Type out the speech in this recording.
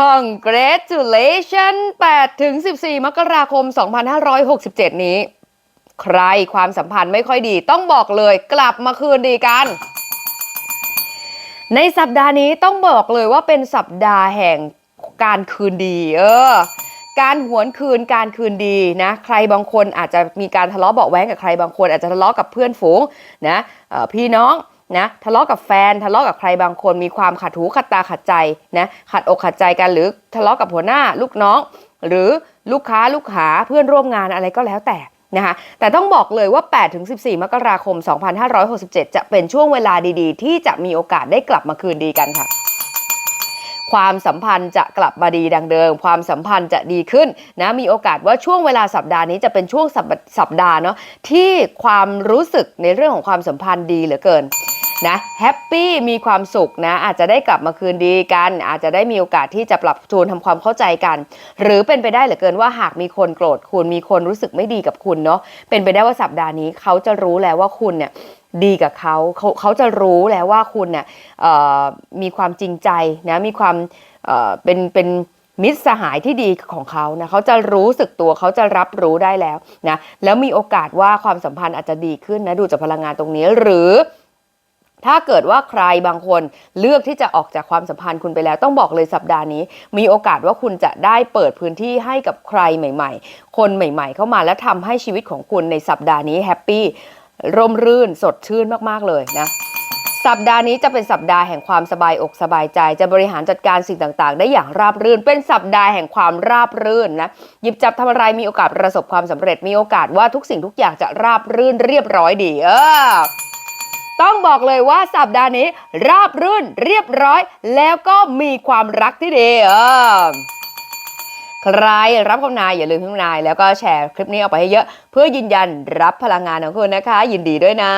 Congratulation 8ถึง14 มกราคม 2567 นี้ ใครความสัมพันธ์ไม่ค่อยดีต้องบอกเลยกลับมาคืนดีกัน ในสัปดาห์นี้ต้องบอกเลยว่าเป็นสัปดาห์แห่งการคืนดี เออ การหวนคืนการคืนดีนะ ใครบางคนอาจจะมีการทะเลาะเบาะแว้งกับใครบางคนอาจจะทะเลาะกับเพื่อนฝูงนะออพี่น้อง นะทะเลาะกับแฟนทะเลาะกับใครบางคนมีความขัดหูขัดตาขัดใจนะขัดอกขัดใจกันหรือทะเลาะกับหัวหน้าลูกน้อง หรือลูกค้าลูกหาเพื่อนร่วมงานอะไรก็แล้วแต่นะคะแต่ต้องบอกเลยว่า 8-14 มกราคม 2567 จะเป็นช่วงเวลาดีๆ ที่จะมีโอกาสได้กลับมาคืนดีกันค่ะความสัมพันธ์จะกลับมาดีดังเดิม ความสัมพันธ์จะดีขึ้นนะมีโอกาสว่าช่วงเวลาสัปดาห์นี้จะเป็นช่วงสัปสัปดาห์เนาะที่ความรู้สึกในเรื่องของความสัมพันธ์ดีเหลือเกิน นะแฮปปี้มีความสุขนะอาจจะได้กลับมาคืนดีกัน อาจจะได้มีโอกาสที่จะปรับจูนทำความเข้าใจกัน หรือเป็นไปได้เหลือเกินว่าหากมีคนโกรธคุณมีคนรู้สึกไม่ดีกับคุณเนาะเป็นไปได้ว่าสัปดาห์นี้เขาจะรู้แล้วว่าคุณเนี่ยดีกับเขาเขาเขาจะรู้แล้วว่าคุณเนี่ยมีความจริงใจนะมีความเเป็นเป็นมิตรสหายที่ดีของเขานะเขาจะรู้สึกตัวเขาจะรับรู้ได้แล้วนะแล้วมีโอกาสว่าความสัมพันธ์อาจจะดีขึ้นนะดูจากพลังงานตรงนี้ หรือ ถ้าเกิดว่าใครบางคนเลือกที่จะออกจากความสัมพันธ์คุณไปแล้วต้องบอกเลยสัปดาห์นี้ มีโอกาสว่าคุณจะได้เปิดพื้นที่ให้กับใครใหม่ ๆ คนใหม่ ๆ เข้ามาและทำให้ชีวิตของคุณในสัปดาห์นี้แฮปปี้ร่มรื่นสดชื่นมากๆเลยนะสัปดาห์นี้จะเป็นสัปดาห์แห่งความสบายอกสบายใจ จะบริหารจัดการสิ่งต่างๆ ได้อย่างราบรื่น เป็นสัปดาห์แห่งความราบรื่นนะหยิบจับทำอะไรมีโอกาสประสบความสำเร็จมีโอกาสว่าทุกสิ่งทุกอย่างจะราบรื่นเรียบร้อยดี เออต้อ บอกเลยว่าสัปดาห์นี้ ราบรื่นเรียบร้อย แล้วก็มีความรักที่ดีเออใครรับคำนายอย่าลืมพิมพ์นาย แล้วก็แชร์คลิปนี้ออกไปให้เยอะ เพื่อยืนยันรับพลังงานของคุณนะคะ ยินดีด้วยนะ